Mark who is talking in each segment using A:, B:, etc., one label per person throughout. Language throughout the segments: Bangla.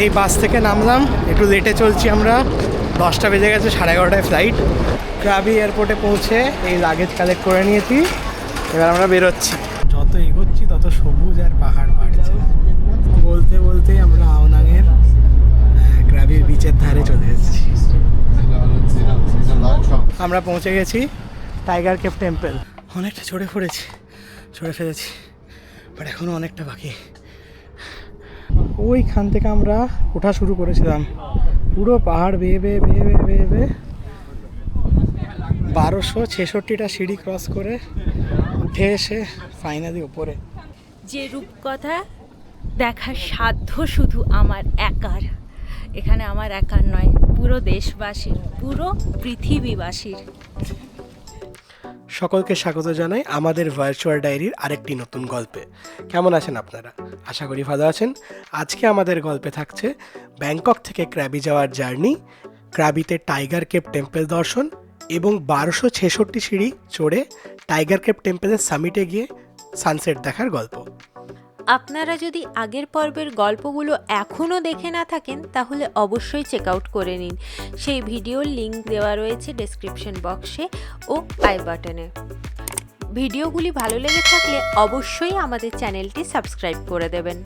A: এই বাস থেকে নামলাম। একটু লেটে চলছি আমরা। দশটা বেজে গেছে, সাড়ে এগারোটায় ফ্লাইট ক্রাবি এয়ারপোর্টে পৌঁছে এই লাগেজ কালেক্ট করে নিয়েছি। এবার আমরা বেরোচ্ছি। যত এগোচ্ছি, তত সবুজ আর পাহাড় বাড়ছে। বলতে বলতেই আমরা আওনাঙের ক্রাবির বিচের ধারে চলে এসেছি। আমরা পৌঁছে গেছি টাইগার কেপ টেম্পল অনেকটা চড়ে পড়েছি, চড়ে ফেলেছি বাট এখনও অনেকটা বাকি। ওইখান থেকে আমরা ওঠা শুরু করেছিলাম। পুরো পাহাড় বেয়ে বেয়ে বেয়ে বেয়ে বেয়ে বেয়ে বারোশো ছেষট্টিটা সিঁড়ি ক্রস করে উঠে এসে ফাইনালি ওপরে
B: যে রূপকথা দেখার সাধ্য শুধু আমার একার। এখানে আমার একার নয়, পুরো দেশবাসীর, পুরো পৃথিবীবাসীর।
A: সকলকে স্বাগত জানাই আমাদের ভার্চুয়াল ডায়েরির আরেকটি নতুন গল্পে। কেমন আছেন আপনারা? আশা করি ভালো আছেন। আজকে আমাদের গল্পে থাকছে ব্যাংকক থেকে ক্র্যাবি যাওয়ার জার্নি, ক্র্যাবিতে টাইগার কেপ টেম্পেল দর্শন এবং বারোশো ছেষট্টি সিঁড়ি চড়ে টাইগার কেপ টেম্পলের সামিটে গিয়ে সানসেট দেখার গল্প।
B: আপনারা যদি আগের পর্বের গল্পগুলো এখনও দেখে না থাকেন, তাহলে অবশ্যই চেক আউট করে নিন। সেই ভিডিওর লিঙ্ক দেওয়া রয়েছে ডেসক্রিপশন বক্সে ও আই বাটনে ভিডিওগুলি ভালো লেগে থাকলে অবশ্যই আমাদের চ্যানেলটি সাবস্ক্রাইব করে দেবেন।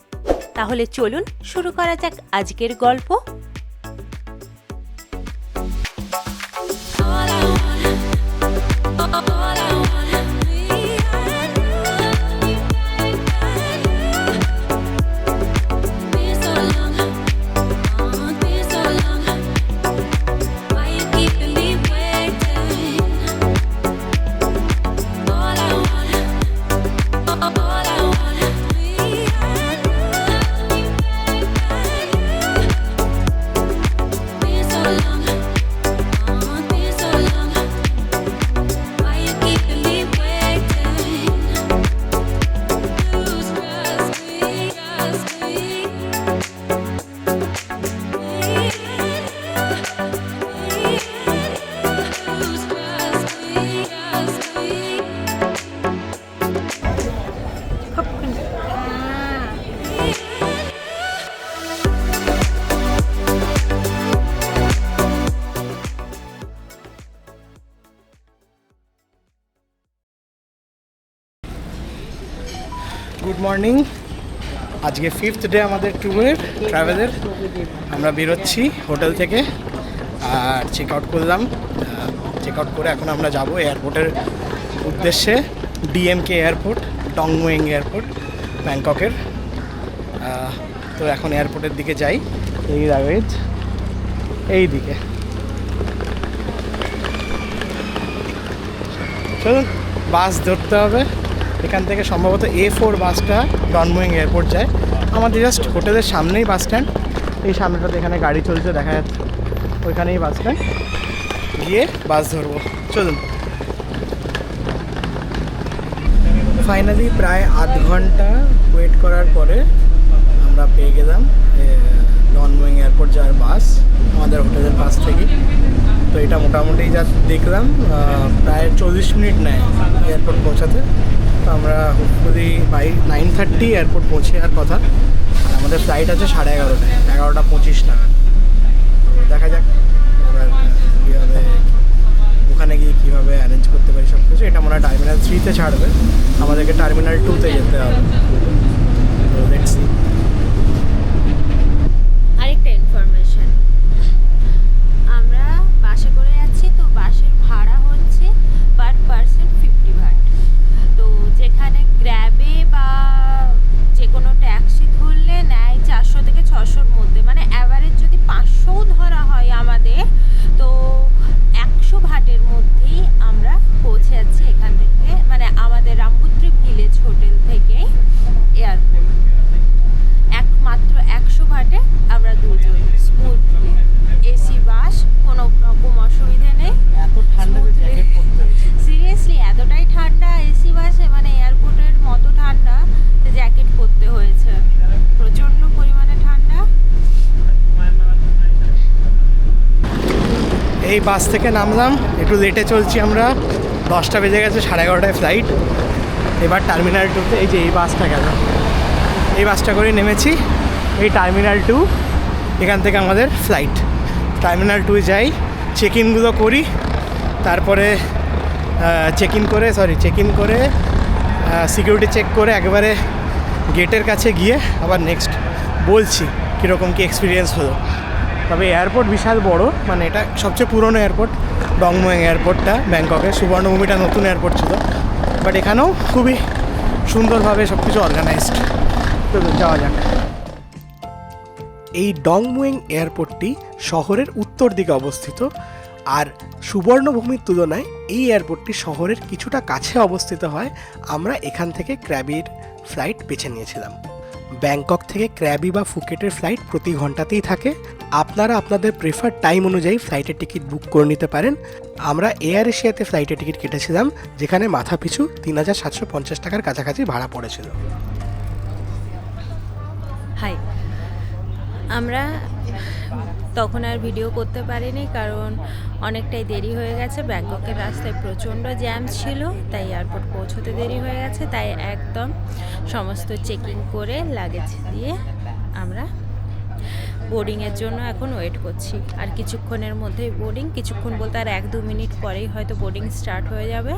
B: তাহলে চলুন শুরু করা যাক আজকের গল্প।
A: মর্নিং। আজকে ফিফথ ডে আমাদের ট্যুরের ট্রাভেলের আমরা বেরোচ্ছি হোটেল থেকে। আর চেক আউট করলাম। চেক আউট করে এখন আমরা যাব এয়ারপোর্টের উদ্দেশ্যে। ডিএমকে এয়ারপোর্ট টংমোয়েং এয়ারপোর্ট ব্যাংককের তো এখন এয়ারপোর্টের দিকে যাই। এই লাগেজ এই দিকে চলুন বাস ধরতে হবে। এখান থেকে সম্ভবত এ ফোর বাসটা ডনমোয়িং এয়ারপোর্ট যায়। আমাদের জাস্ট হোটেলের সামনেই বাস স্ট্যান্ড এই সামনেটাতে এখানে গাড়ি চলছে, দেখা যাচ্ছে ওইখানেই বাস স্ট্যান্ড গিয়ে বাস ধরবো। চলুন। ফাইনালি প্রায় আধ ঘণ্টা ওয়েট করার পরে আমরা পেয়ে গেলাম ডনমোয়িং এয়ারপোর্ট যাওয়ার বাস আমাদের হোটেলের বাস থেকে। তো এটা মোটামুটি যা দেখলাম প্রায় চল্লিশ মিনিট নেয় এয়ারপোর্ট পৌঁছাতে। আমরা hopefully by nine thirty airport পৌঁছে আর কথা। আর আমাদের ফ্লাইট আছে সাড়ে এগারোটায়, এগারোটা পঁচিশ টাকা তো দেখা যাক এবার কীভাবে, ওখানে গিয়ে কীভাবে অ্যারেঞ্জ করতে পারি সব কিছু এটা মনে হয় টার্মিনাল থ্রিতে ছাড়বে। আমাদেরকে টার্মিনাল টুতে যেতে হবে। তো
B: আরেকটা ইনফরমেশন আমরা বাসে করে যাচ্ছি তো বাসের ভাড়া হচ্ছে পার পার্সন ফিফটি ভাট তো যেখানে গ্র্যাবে বা যে কোনো ট্যাক্সি ধরলে নেয় চারশো থেকে ছশোর মধ্যে মানে অ্যাভারেজ যদি পাঁচশোও ধরা হয় আমাদের তো একশো ভাটের মধ্যেই আমরা পৌঁছে যাচ্ছি এখান থেকে মানে আমাদের রামপুত্রি ভিলেজ হোটেল থেকে এয়ারপোর্ট একমাত্র একশো ভাটে আমরা দুজন স্মুথলি এসি বাস কোনো রকম অসুবিধে নেই
A: এত ঠান্ডা যে জ্যাকেট পরতে হয়েছে
B: সিরিয়াসলি এতটাই ঠান্ডা এসি বাসে মানে এয়ারপোর্টের মতো ঠান্ডা যে জ্যাকেট পরতে হয়েছে প্রচণ্ড পরিমাণে ঠান্ডা
A: এই বাস থেকে নামলাম। একটু লেটে চলছি আমরা। দশটা বেজে গেছে, সাড়ে এগারোটায় ফ্লাইট এবার টার্মিনাল টুতে এই যে এই বাসটা গেল। এই বাসটা করে নেমেছি। এই টার্মিনাল টু এখান থেকে আমাদের ফ্লাইট টার্মিনাল টু যাই চেক ইনগুলো করি। তারপরে চেক ইন করে সরি চেক ইন করে সিকিউরিটি চেক করে একবারে গেটের কাছে গিয়ে আবার নেক্সট বলছি কীরকম কী এক্সপিরিয়েন্স হলো। তবে এয়ারপোর্ট বিশাল বড়। মানে এটা সবচেয়ে পুরনো এয়ারপোর্ট, ডংমোয়েং এয়ারপোর্টটা ব্যাংককে সুবর্ণভূমিটা নতুন এয়ারপোর্ট ছিল। বাট এখানেও খুবই সুন্দরভাবে সব কিছু অর্গানাইজড তো যাওয়া যাক। এই ডংমুয়েং এয়ারপোর্টটি শহরের উত্তর দিকে অবস্থিত আর সুবর্ণভূমির তুলনায় এই এয়ারপোর্টটি শহরের কিছুটা কাছে অবস্থিত হয়। আমরা এখান থেকে ক্র্যাবির ফ্লাইট বেছে নিয়েছিলাম। ব্যাংকক থেকে ক্র্যাবি বা ফুকেটের ফ্লাইট প্রতি ঘন্টাতেই থাকে। আপনারা আপনাদের প্রেফার টাইম অনুযায়ী ফ্লাইটের টিকিট বুক করে নিতে পারেন। আমরা এয়ার এশিয়াতে ফ্লাইটের টিকিট কেটেছিলাম, যেখানে মাথা পিছু তিন হাজার সাতশো পঞ্চাশ টাকার কাছাকাছি ভাড়া পড়েছিল।
B: হাই। আমরা তখন আর ভিডিও করতে পারিনি, কারণ অনেকটাই দেরি হয়ে গেছে। ব্যাংককের রাস্তায় প্রচণ্ড জ্যাম ছিল, তাই এয়ারপোর্ট পৌঁছতে দেরি হয়ে গেছে। তাই একদম সমস্ত চেকিং করে লাগেজ দিয়ে আমরা বোর্ডিংয়ের জন্য এখন ওয়েট করছি। আর কিছুক্ষণের মধ্যেই বোর্ডিং কিছুক্ষণ বলতে আর এক দু মিনিট পরেই হয়তো বোর্ডিং স্টার্ট হয়ে যাবে।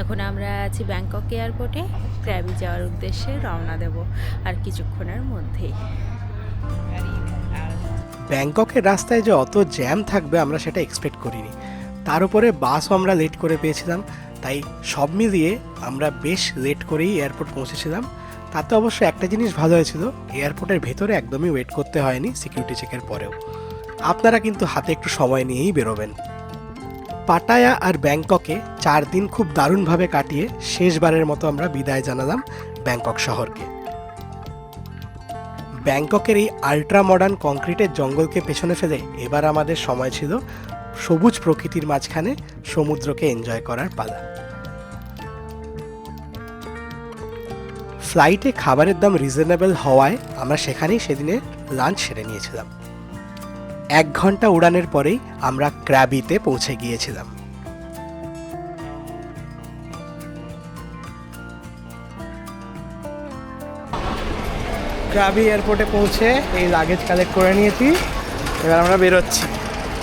B: এখন আমরা আছি ব্যাংকক এয়ারপোর্টে ক্র্যাবি যাওয়ার উদ্দেশ্যে রওনা দেব, আর কিছুক্ষণের মধ্যেই।
A: ব্যাংককের রাস্তায় যে অত জ্যাম থাকবে আমরা সেটা এক্সপেক্ট করিনি। তার উপরে বাসও আমরা লেট করে পেয়েছিলাম, তাই সব মিলিয়ে আমরা বেশ লেট করেই এয়ারপোর্ট পৌঁছেছিলাম। তাতে অবশ্য একটা জিনিস ভালো হয়েছিল এয়ারপোর্টের ভেতরে একদমই ওয়েট করতে হয়নি সিকিউরিটি চেকের পরেও। আপনারা কিন্তু হাতে একটু সময় নিয়েই বেরোবেন। পাটায়া আর ব্যাংককে চার দিন খুব দারুণভাবে কাটিয়ে শেষবারের মতো আমরা বিদায় জানালাম ব্যাংকক শহরকে। ব্যাংককের এই আল্ট্রা মডার্ন কংক্রিটের জঙ্গলকে পেছনে ফেলে এবার আমাদের সময় ছিল সবুজ প্রকৃতির মাঝখানে সমুদ্রকে এনজয় করার পালা। ফ্লাইটে খাবারের দাম রিজনেবল হওয়ায় আমরা সেখানেই সেদিনে লাঞ্চ সেরে নিয়েছিলাম। এক ঘণ্টা উড়ানের পরেই আমরা ক্র্যাবিতে পৌঁছে গিয়েছিলাম। ক্রাবি এয়ারপোর্টে পৌঁছে এই লাগেজ কালেক্ট করে নিয়েছি। এবার আমরা বেরোচ্ছি।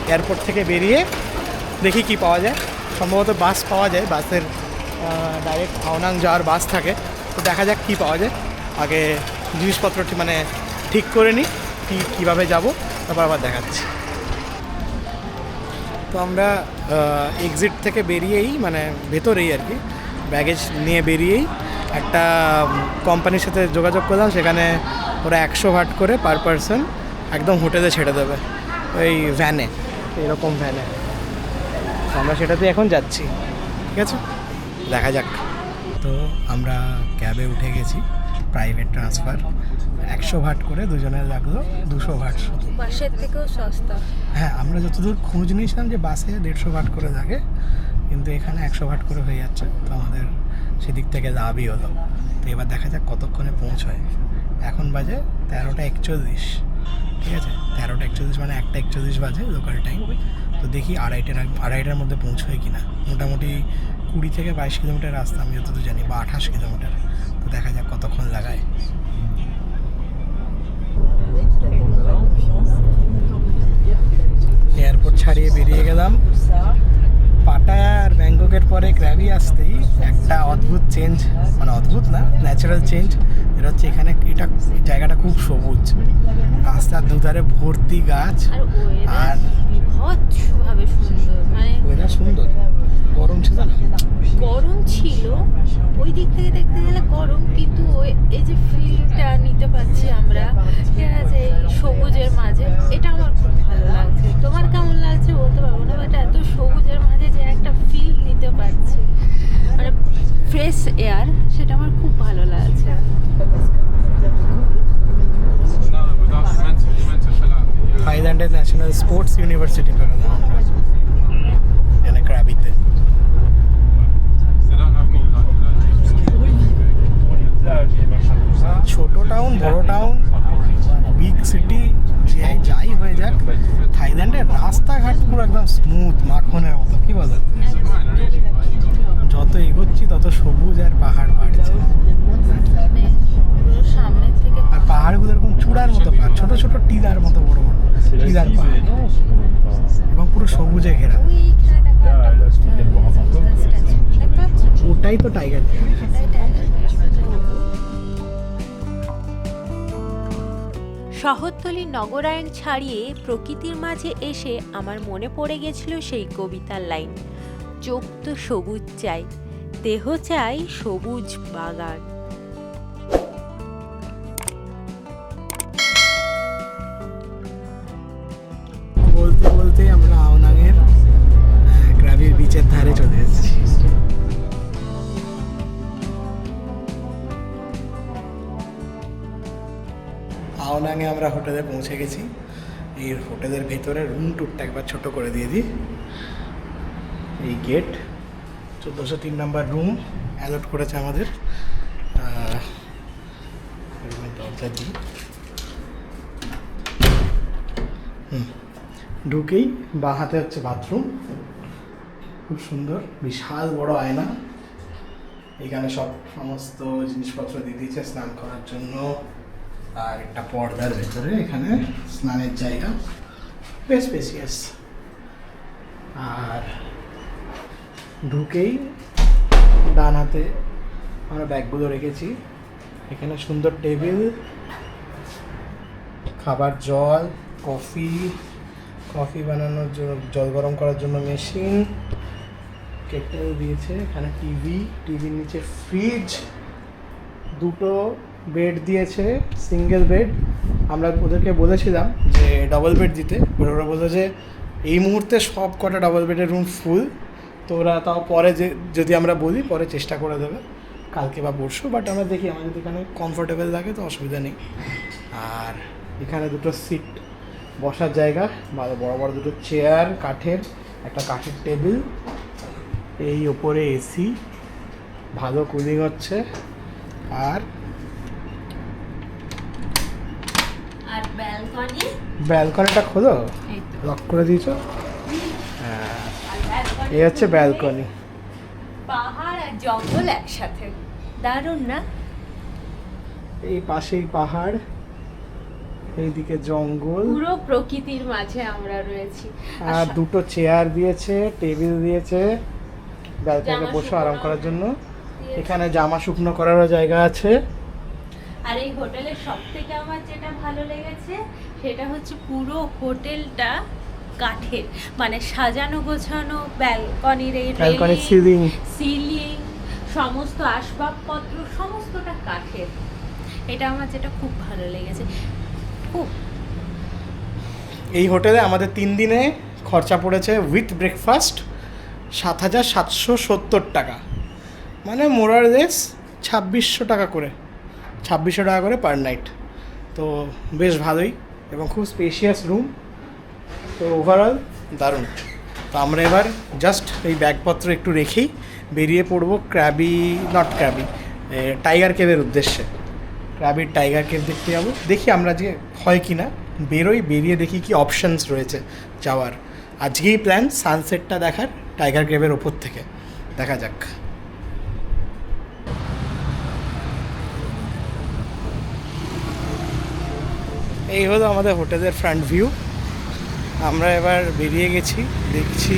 A: এয়ারপোর্ট থেকে বেরিয়ে দেখি কি পাওয়া যায়। সম্ভবত বাস পাওয়া যায়, বাসের ডাইরেক্ট হাওনাং যাওয়ার বাস থাকে। তো দেখা যাক কি পাওয়া যায়। আগে জিনিসপত্রটি মানে ঠিক করে নিই, কী, কীভাবে যাব, তারপর আবার দেখাচ্ছি। তো আমরা এক্সিট থেকে বেরিয়েই মানে ভেতরেই আর কি ব্যাগেজ নিয়ে বেরিয়েই একটা কোম্পানির সাথে যোগাযোগ করলাম। সেখানে ওরা একশো ভাট করে পার পারসন একদম হোটেলে ছেড়ে দেবে ওই ভ্যানে এরকম ভ্যানে আমরা সেটাতে এখন যাচ্ছি ঠিক আছে? দেখা যাক। তো আমরা ক্যাবে উঠে গেছি প্রাইভেট ট্রান্সফার একশো ভাট করে দুজনের লাগল দুশো ভাট
B: বাসের থেকেও সস্তা।
A: হ্যাঁ আমরা যতদূর খোঁজ নিয়েছিলাম যে বাসে দেড়শো ভাট করে লাগে কিন্তু এখানে একশো ভাট করে হয়ে যাচ্ছে তো আমাদের সেদিক থেকে লাভই হলো। তো এবার দেখা যাক কতক্ষণে পৌঁছয়। এখন বাজে তেরোটা একচল্লিশ, ঠিক আছে? তেরোটা একচল্লিশ মানে একটা একচল্লিশ বাজে লোকাল টাইম তো দেখি আড়াইটার আড়াইটার মধ্যে পৌঁছয় কি না মোটামুটি কুড়ি থেকে বাইশ কিলোমিটার রাস্তা, আমি যতদূর জানি, বা আঠাশ কিলোমিটার। তো দেখা যাক কতক্ষণ লাগায়। এয়ারপোর্ট ছাড়িয়ে বেরিয়ে গেলাম। পাটায়া আর ব্যাংককের পরে ক্র্যাবি আসতেই একটা অদ্ভুত চেঞ্জ মানে অদ্ভুত না ন্যাচারাল চেঞ্জ এটা হচ্ছে এখানে এটা জায়গাটা খুব সবুজ। রাস্তার দুধারে ভর্তি গাছ
B: আর বিভৎসভাবে সুন্দর মানে
A: ওয়েদার সুন্দর। গরম ছিল না?
B: গরম ছিল ওই দিক থেকে দেখতে গেলে গরম কিন্তু এই যে ফিলটা নিতে পারছি আমরা ঠিক আছে সবুজের মাঝে এটা আমার খুব ভালো লাগছে। তোমার কেমন লাগছে বলতে পারব না বাট এত সবুজের মাঝে যে একটা ফিল নিতে পারছি। মানে ফ্রেশ এয়ার সেটা আমার খুব ভালো
C: ಸ್ಪೋರ್ಟ್ಸ್
B: ಯೂನಿವರ್ಸಿಟಿ ಬರೋದು ಎಲೆಕ್ಟ್ರಾಬಿದ್ದು
A: ওটাই তো টাইগার।
D: শহরতলির নগরায়ণ ছাড়িয়ে প্রকৃতির মাঝে এসে আমার মনে পড়ে গেছিল সেই কবিতার লাইন, চোখ তো সবুজ চাই, দেহ চাই সবুজ বাগান
A: আওনাঙে আমরা হোটেলে পৌঁছে গেছি। এই হোটেলের ভেতরে রুম টুরটা একবার ছোট করে দিয়ে দিই। এই গেট চোদ্দোশো তিন নাম্বার রুম অ্যালট করেছে আমাদের। দরজা দিই। হুম, ঢুকেই বা হাতে হচ্ছে বাথরুম খুব সুন্দর, বিশাল বড় আয়না। এখানে সব সমস্ত জিনিসপত্র দিয়ে দিয়েছে স্নান করার জন্য। আর একটা পর্দার ভেতরে এখানে স্নানের জায়গা। বেশ স্পেসিয়াস আর ঢুকেই ডান হাতে আমরা ব্যাগগুলো রেখেছি। এখানে সুন্দর টেবিল, খাবার জল, কফি কফি বানানোর জন্য জল গরম করার জন্য মেশিন, কেটেল দিয়েছে। এখানে টিভি, টিভির নিচে ফ্রিজ, দুটো বেড দিয়েছে সিঙ্গেল বেড আমরা ওদেরকে বলেছিলাম যে ডবল বেড দিতে। ওরা বলল যে এই মুহূর্তে সব কটা ডবল বেডের রুম ফুল তো ওরা তাও পরে যে, যদি আমরা বলি, পরে চেষ্টা করে দেবে। কালকে বা পরশু বাট আমরা দেখি, আমাদের যদি এখানে কমফোর্টেবল লাগে তো অসুবিধা নেই। আর এখানে দুটো সিট বসার জায়গা, ভালো, বড় বড় দুটো চেয়ার কাঠের, একটা কাঠের টেবিল এই ওপরে এসি ভালো কুলিং হচ্ছে। আর
B: আর ব্যালকনি।
A: ব্যালকনিটা খোলো। লক করে দিয়েছ? হ্যাঁ। এই হচ্ছে ব্যালকনি।
D: পাহাড় আর জঙ্গল একসাথে। দারুণ না?
A: এই পাশেই পাহাড় এইদিকে জঙ্গল।
D: পুরো প্রকৃতির মাঝে আমরা রয়েছি।
A: আর দুটো চেয়ার দিয়েছে টেবিল দিয়েছে ব্যালকনিতে বসে আরাম করার জন্য। এখানে জামা শুকনো করারও জায়গা আছে।
D: আর এই হোটেলের সব থেকে আমার যেটা ভালো লেগেছে সেটা হচ্ছে পুরো হোটেলটা কাঠের। মানে সাজানো গোছানো ব্যালকনির এই
A: সিলিং
D: সিলিং সমস্ত আসবাবপত্র সমস্তটা কাঠের। এটা আমার যেটা খুব ভালো লেগেছে। খুব।
A: এই হোটেলে আমাদের তিন দিনে খরচা পড়েছে উইথ ব্রেকফাস্ট সাত হাজার সাতশো সত্তর টাকা। মানে মোরার রেস ছাব্বিশশো টাকা করে। ছাব্বিশশো টাকা করে পার নাইট। তো বেশ ভালোই এবং খুব স্পেশিয়াস রুম তো ওভারঅল দারুণ। তো আমরা এবার জাস্ট এই ব্যাগপত্র একটু রেখেই বেরিয়ে পড়ব ক্র্যাবি নট ক্র্যাবি টাইগার কেভের উদ্দেশ্যে। ক্র্যাবির টাইগার কেভ দেখতে যাব। দেখি আমরা যে হয় কি না। বেরোই, বেরিয়ে দেখি কি অপশানস রয়েছে যাওয়ার। আজকেই প্ল্যান সানসেটটা দেখার টাইগার কেভের ওপর থেকে। দেখা যাক। এই হলো আমাদের হোটেলের ফ্রন্ট ভিউ আমরা এবার বেরিয়ে গেছি, দেখছি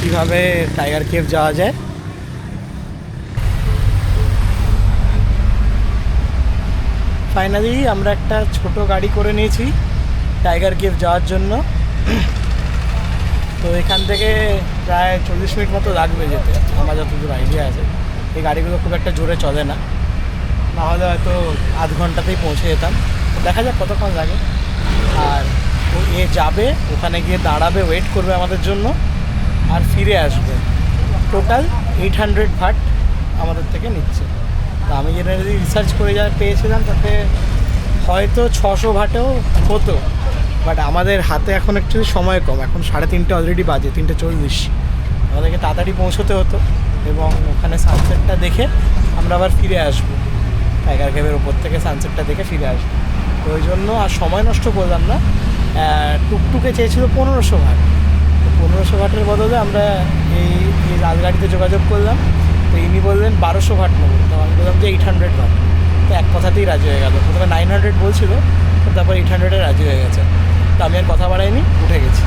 A: কীভাবে টাইগার কেভ যাওয়া যায়। ফাইনালি আমরা একটা ছোট গাড়ি করে নিয়েছি টাইগার কেভ যাওয়ার জন্য। তো এখান থেকে প্রায় চল্লিশ মিনিট মতো লাগবে যেতে। আমার যতদূর আইডিয়া আছে। এই গাড়িগুলো খুব একটা জোরে চলে না। নাহলে হয়তো আধ ঘন্টাতেই পৌঁছে যেতাম। দেখা যাক কতক্ষণ লাগে। আর ও এ যাবে, ওখানে গিয়ে দাঁড়াবে ওয়েট করবে আমাদের জন্য, আর ফিরে আসবে। টোটাল এইট হান্ড্রেড ভাট আমাদের থেকে নিচ্ছে। তো আমি জেনারেলি রিসার্চ করে যা পেয়েছিলাম, তাতে হয়তো ছশো ভাটেও হতো। বাট আমাদের হাতে এখন একটু সময় কম। এখন সাড়ে তিনটে অলরেডি বাজে, তিনটে চল্লিশ। আমাদেরকে তাড়াতাড়ি পৌঁছতে হতো এবং ওখানে সানসেটটা দেখে আমরা আবার ফিরে আসব। টাইগার ক্যাবের ওপর থেকে সানসেটটা দেখে ফিরে আসব। তো ওই জন্য আর সময় নষ্ট করলাম না। টুকটুকে চেয়েছিল পনেরোশো ভাট তো পনেরোশো ভাটের বদলে আমরা এই এই লাল গাড়িতে যোগাযোগ করলাম। তো ইনি বললেন, বারোশো ভাট নেব। তো আমি বললাম যে, এইট হান্ড্রেড ভাট তো এক কথাতেই রাজি হয়ে গেল। প্রথমে নাইন হান্ড্রেড বলছিল তারপর এইট হান্ড্রেডে রাজি হয়ে গেছে। তো আমি আর কথা বাড়াইনি, উঠে গেছি।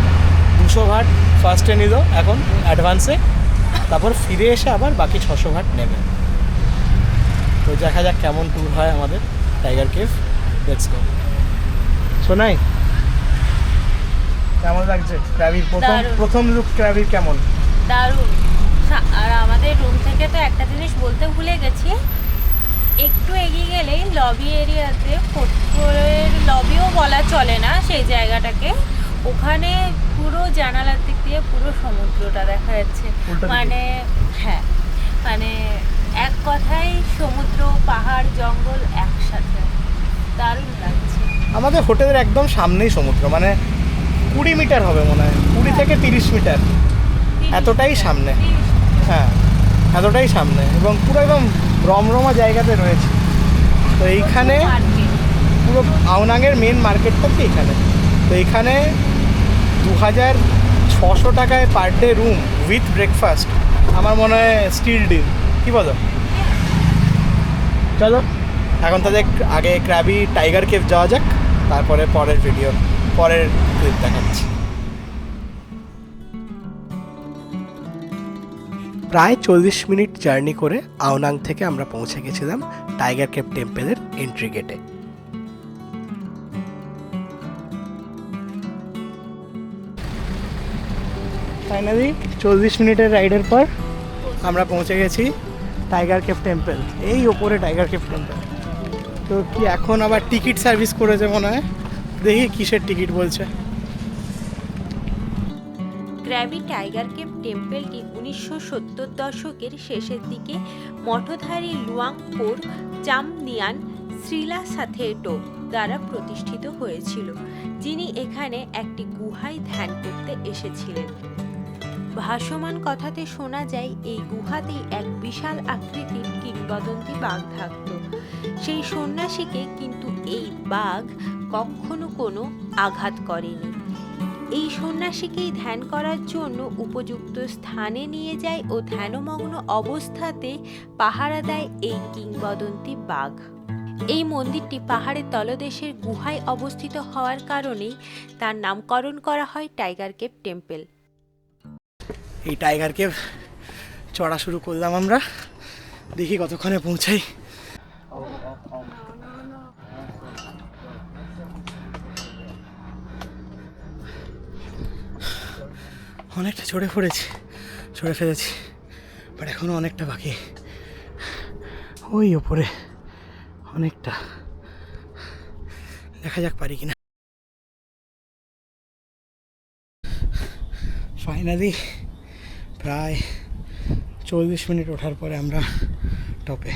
A: দুশো ঘাট ফার্স্টে নিল, এখন অ্যাডভান্সে তারপর ফিরে এসে আবার বাকি ছশো ঘাট নেবে। তো দেখা যাক কেমন ট্যুর হয় আমাদের। টাইগার কেভ লেটস গো শোনাই কেমন লাগছে? ক্র্যাবির প্রথম
B: দারুণ।
A: প্রথম লুক ক্র্যাবির কেমন?
B: দারুণ। সা- আর আমাদের রুম থেকে তো একটা জিনিস বলতে ভুলে গেছি। একটু এগিয়ে গেলেই লবি এরিয়াতে ফোর্থের লবিও বলা চলে না সেই জায়গাটাকে। ওখানে পুরো জানালার দিক দিয়ে পুরো সমুদ্রটা দেখা যাচ্ছে।
A: উল্টো দিকে।
B: মানে হ্যাঁ মানে এক কথায় সমুদ্র পাহাড় জঙ্গল একসাথে। দারুণ লাগছে।
A: আমাদের হোটেলের একদম সামনেই সমুদ্র মানে কুড়ি মিটার হবে মনে হয় কুড়ি থেকে তিরিশ মিটার। এতটাই সামনে। হ্যাঁ এতটাই সামনে এবং পুরো একদম রমরমা জায়গাতে রয়েছে। তো এইখানে পুরো আউনাঙের মেন মার্কেটটা কি এখানে। তো এখানে দু হাজার ছশো টাকায় per day room with breakfast আমার মনে হয় স্টিল ডিল কী বলো? চলো। এখন তাদের আগে ক্র্যাবি টাইগার কেভ যাওয়া যাক। তারপরে পরের ভিডিও পরের ক্লিপ দেখাচ্ছি। প্রায় চল্লিশ মিনিট জার্নি করে আওনাং থেকে আমরা পৌঁছে গেছিলাম টাইগার কেভ টেম্পেলের এন্ট্রি গেটে। ফাইনালি চল্লিশ মিনিটের রাইডের পর আমরা পৌঁছে গেছি টাইগার কেভ টেম্পল। এই ওপরে টাইগার কেভ টেম্পল। তো কি এখন আবার টিকিট সার্ভিস করেছে মনে হয়? দেখি কিসের টিকিট বলছে।
D: ক্র্যাবি টাইগার কেভ টেম্পলটি উনিশশো সত্তর দশকের শেষের দিকে মঠধারী লুয়াংপোর চামনিয়ান শ্রীলা সাথেটো দ্বারা প্রতিষ্ঠিত হয়েছিল, যিনি এখানে একটি গুহায় ধ্যান করতে এসেছিলেন। ভাসমান কথাতে শোনা যায়, এই গুহাতেই এক বিশাল আকৃতির কিংবদন্তি বাঘ থাকত। সেই সন্ন্যাসীকে কিন্তু এই বাঘ কখনো কোনো আঘাত করেনি। এই সন্ন্যাসীকেই ধ্যান করার জন্য উপযুক্ত স্থানে নিয়ে যায় ও ধ্যানমগ্ন অবস্থাতে পাহারা দেয় এই কিংবদন্তি বাঘ। এই মন্দিরটি পাহাড়ের তলদেশের গুহায় অবস্থিত হওয়ার কারণেই তার নামকরণ করা হয় টাইগার কেভ টেম্পল।
A: এই টাইগার কেভ চড়া শুরু করলাম আমরা। দেখি কতক্ষণে পৌঁছাই। অনেকটা চড়ে পড়েছি, চড়ে ফেলেছি বাট এখনও অনেকটা বাকি। ওই ওপরে অনেকটা। দেখা যাক পারি কিনা। ফাইনালি প্রায় চল্লিশ মিনিট ওঠার পরে আমরা টপে।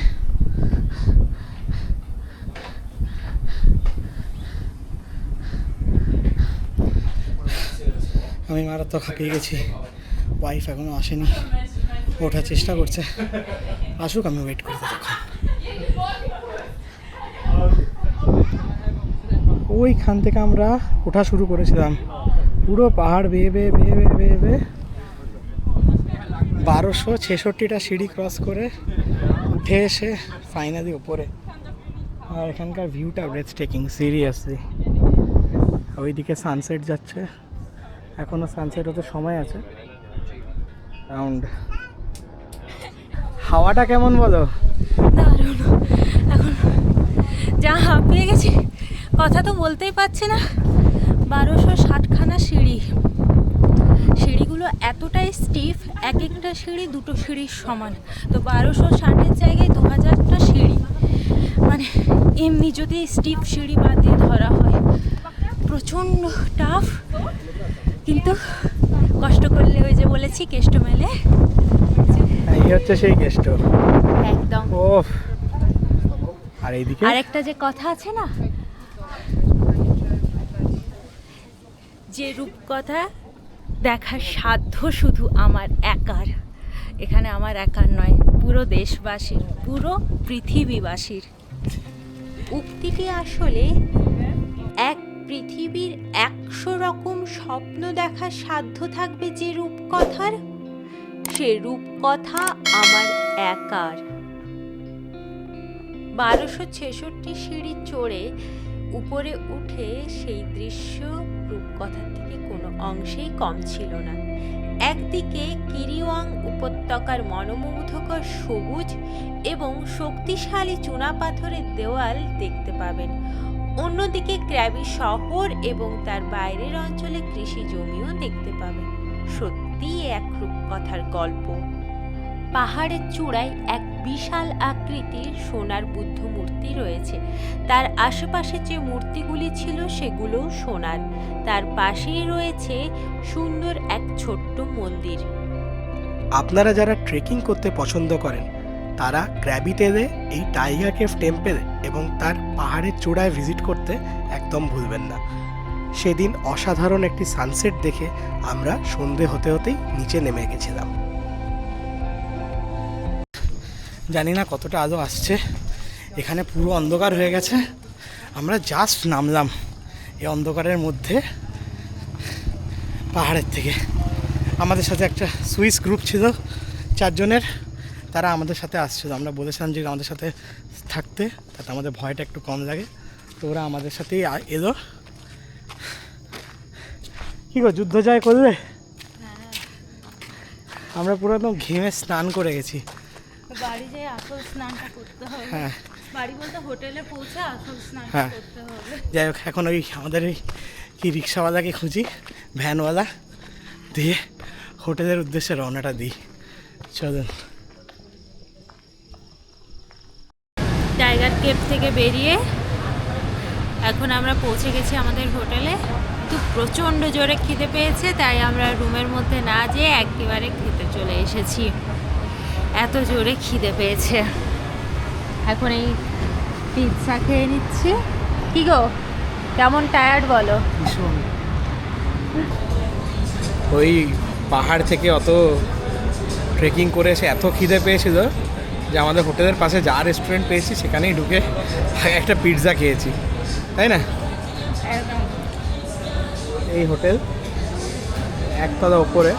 A: আমি মারাত্মক হাঁপিয়ে গেছি। ওয়াইফ এখনও আসেনি। ওঠার চেষ্টা করছে। আসুক আমি ওয়েট করতে তখন ওইখান থেকে আমরা ওঠা শুরু করেছিলাম। পুরো পাহাড় বেয়ে বেয়ে বেয়ে বেয়ে বেয়ে বেয়ে। বারোশো ছেষট্টিটা সিঁড়ি ক্রস করে উঠে এসে ফাইনালি ওপরে আর এখানকার ভিউটা ব্রেথ টেকিং সিরিয়াসলি ওইদিকে সানসেট যাচ্ছে। এখনও সানসেট হতে সময় আছে। অ্যারাউন্ড হাওয়াটা কেমন বলো?
B: এখন যা হাঁপিয়ে গেছি, কথা তো বলতেই পারছি না। বারোশো ষাটখানা সিঁড়ি। সিঁড়িগুলো এতটাই স্টিফ এক একটা সিঁড়ি দুটো সিঁড়ির সমান। তো বারোশো ষাটের জায়গায় দু হাজারটা সিঁড়ি। মানে এমনি যদি স্টিফ সিঁড়ি বাদ দিয়ে ধরা হয় প্রচণ্ড টাফ কিন্তু কষ্ট করলে ওই যে বলেছি কেষ্ট মেলে।
A: এই হচ্ছে সেই গেস্ট
B: একদম।
A: ও আর এইদিকে?
B: আরেকটা যে কথা আছে না? যে রূপকথা দেখার সাধ্য শুধু আমার একার। এখানে আমার একার নয়, পুরো দেশবাসীর, পুরো পৃথিবীবাসীর।
D: উক্তিটি আসলে এক পৃথিবীর একশো রকম স্বপ্ন দেখার সাধ্য থাকবে যে রূপকথার। সে রূপকথা আমার একার।
B: বারোশো ছেষট্টি সিঁড়ি চড়ে উপরে উঠে সেই দৃশ্য রূপকথার থেকে অংশেই কম ছিল না। একদিকে কিরিওয়াং উপত্যকার মনোমুগ্ধকর সবুজ এবং শক্তিশালী চুনাপাথরের দেওয়াল দেখতে পাবেন। অন্যদিকে ক্র্যাবি শহর এবং তার বাইরের অঞ্চলে কৃষি জমিও দেখতে পাবেন। সত্যি একরূপ কথার গল্প। পাহাড়ের চূড়ায় এক বিশাল আকৃতির সোনার বুদ্ধ মূর্তি রয়েছে। তার আশেপাশে যে মূর্তিগুলি ছিল সেগুলোও সোনার। তার পাশেই রয়েছে সুন্দর এক ছোট্ট মন্দির।
A: আপনারা যারা ট্রেকিং করতে পছন্দ করেন, তারা ক্র্যাবিতেদে এই টাইগার কেভ টেম্পেল এবং তার পাহাড়ের চূড়ায় ভিজিট করতে একদম ভুলবেন না। সেদিন অসাধারণ একটি সানসেট দেখে আমরা সন্ধে হতে হতেই নিচে নেমে গেছিলাম। জানি না কতটা আলো আসছে। এখানে পুরো অন্ধকার হয়ে গেছে। আমরা জাস্ট নামলাম এই অন্ধকারের মধ্যে পাহাড়ের থেকে। আমাদের সাথে একটা সুইস গ্রুপ ছিল চারজনের। তারা আমাদের সাথে আসছিল। আমরা বলেছিলাম যে আমাদের সাথে থাকতে তাতে আমাদের ভয়টা একটু কম লাগে। তো ওরা আমাদের সাথেই এলো। কী গো যুদ্ধ জয় করলে? আমরা পুরো একদম ঘেমে স্নান করে গেছি।
E: আসল স্নানটা করতে হবে।
A: হ্যাঁ।
E: বাড়ি বলতে হোটেলে পৌঁছে আসল স্নানটা
A: হ্যাঁ।
E: করতে হবে।
A: যাই হোক এখন ওই আমাদের ওই কি রিক্সাওয়ালাকে খুঁজি ভ্যানওয়ালা দিয়ে হোটেলের উদ্দেশ্যে রওনাটা দিই। চলুন।
E: টাইগার কেপ থেকে বেরিয়ে এখন আমরা পৌঁছে গেছি আমাদের হোটেলে। তো প্রচণ্ড জোরে খিদে পেয়েছে তাই আমরা রুমের মধ্যে না যেয়ে একেবারে খেতে চলে এসেছি। এত জোরে খিদে পেয়েছে। এখন এই পিৎজা খেয়ে নিচ্ছি। কি গো? কেমন টায়ার্ড বলো?
A: ভীষণ। ওই পাহাড় থেকে অত ট্রেকিং করে এসে এত খিদে পেয়েছিল যে আমাদের হোটেলের পাশে যা রেস্টুরেন্ট পেয়েছি সেখানেই ঢুকে একটা পিৎজা খেয়েছি। তাই না? এই হোটেল একতলা ওপরে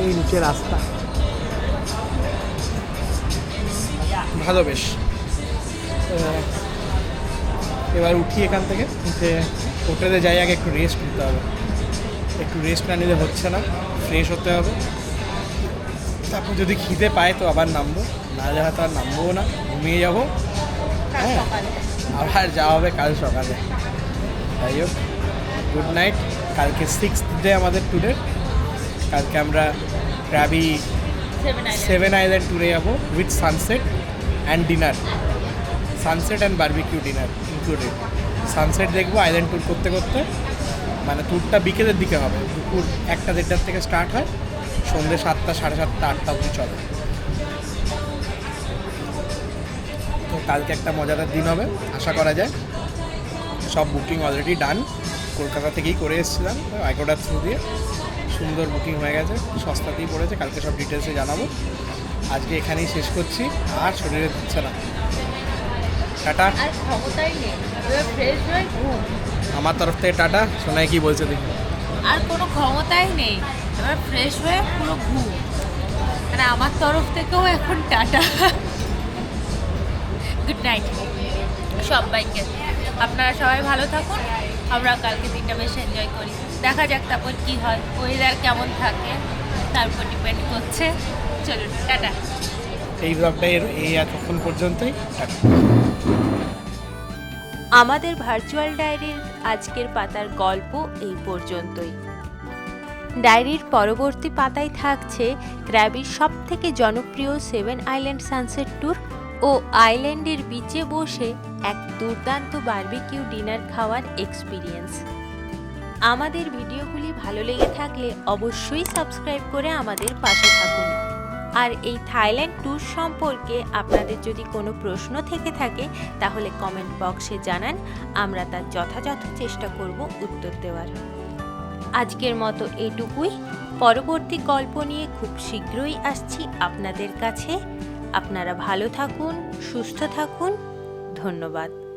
A: এই নিচে রাস্তা। ভালো বেশ এবার উঠি এখান থেকে উঠে হোটেলে যাই আগে একটু রেস্ট নিতে হবে। একটু রেস্ট না নিলে হচ্ছে না ফ্রেশ হতে হবে। তারপর যদি খিদে পায় তো আবার নামবো না হলে হয়তো আর নামবো না ঘুমিয়ে যাব। হ্যাঁ আবার যাওয়া হবে কাল সকালে। যাই হোক গুড নাইট কালকে সিক্স ডে আমাদের ট্যুরের কালকে আমরা ক্র্যাবি সেভেন আইল্যান্ড ট্যুরে যাব with sunset and dinner sunset and barbecue dinner included sunset দেখব আইল্যান্ড ট্যুর করতে করতে। মানে ট্যুরটা বিকেলের দিকে হবে। দুপুর একটা দেড়টার থেকে স্টার্ট হয়। সন্ধ্যে সাতটা, সাড়ে সাতটা, আটটা অবধি চলে। তো কালকে একটা মজাদার দিন হবে, আশা করা যায়। সব বুকিং অলরেডি ডান কলকাতা থেকেই করে এসেছিলাম, আইকোটার থ্রু দিয়ে। সুন্দর বুকিং হয়ে গেছে, সস্তাতেই পড়েছে। কালকে সব ডিটেলসে জানাব। আজকে এখানেই শেষ করছি আর শরীরে দিচ্ছে না। টাটা। আমার তরফ থেকে টাটা সোনাই কি বলছে দেখি।
E: আর কোনো ক্ষমতাই নেই এবার ফ্রেশ হয়ে পুরো ঘুম। মানে আমার তরফ থেকেও এখন টাটা। গুড নাইট সবাইকে। আপনারা সবাই ভালো থাকুন। আমরা কালকে দিনটা বেশ এনজয় করি। দেখা যাক তারপর কি হয়। ওয়েদার কেমন থাকে তার উপর ডিপেন্ড করছে। চলুন টাটা।
A: এই ব্লগটা এর এই এতক্ষণ পর্যন্তই টাটা।
B: আমাদের ভার্চুয়াল ডায়েরির আজকের পাতার গল্প এই পর্যন্তই। ডায়েরির পরবর্তী পাতায় থাকছে ক্র্যাবির সব থেকে জনপ্রিয় সেভেন আইল্যান্ড সানসেট ট্যুর ও আইল্যান্ডের বিচে বসে এক দুর্দান্ত বার্বিকিউ ডিনার খাওয়ার এক্সপিরিয়েন্স আমাদের ভিডিওগুলি ভালো লেগে থাকলে অবশ্যই সাবস্ক্রাইব করে আমাদের পাশে থাকুন। আর এই থাইল্যান্ড ট্যুর সম্পর্কে আপনাদের যদি কোনো প্রশ্ন থেকে থাকে, তাহলে কমেন্ট বক্সে জানান। আমরা তার যথাযথ চেষ্টা করব উত্তর দেওয়ার। আজকের মতো এটুকুই। পরবর্তী গল্প নিয়ে খুব শীঘ্রই আসছি আপনাদের কাছে। আপনারা ভালো থাকুন, সুস্থ থাকুন। ধন্যবাদ।